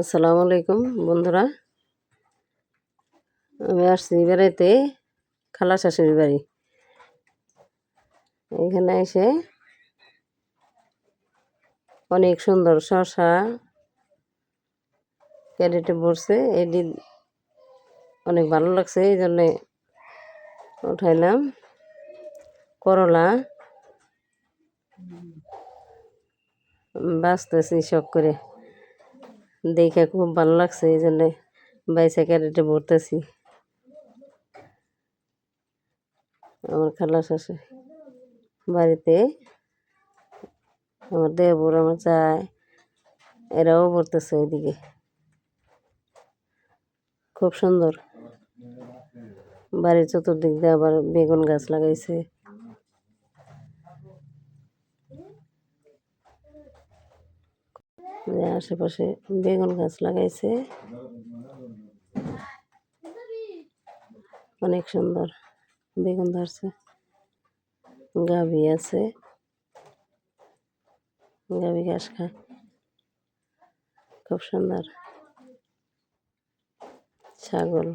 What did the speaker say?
আসসালামু আলাইকুম, বন্ধুরা। আমি আসছি বেড়াইতে, খালা শাশুড়ির বাড়ি। এখানে এসে অনেক সুন্দর শশা ক্যারেটে পড়ছে এটি অনেক ভালো লাগছে, এই জন্যে উঠাইলাম। করলা। বাঁচতেছি শখ করে। দেখে খুব ভালো লাগছে, এই জন্যে বাইসা ক্যারেটে ভরতেছি আমার খালা শাশু বাড়িতে আমার দেবর, আমার চায় এরাও ভরতেছে ওইদিকে। খুব সুন্দর। বাড়ির চতুর্দিক দিয়ে আবার বেগুন গাছ লাগাইছে। আশেপাশে বেগুন গাছ লাগাইছে। অনেক সুন্দর বেগুন ধরছে। গাভি আছে। গাভি ঘাস খায়। খুব সুন্দর। ছাগল।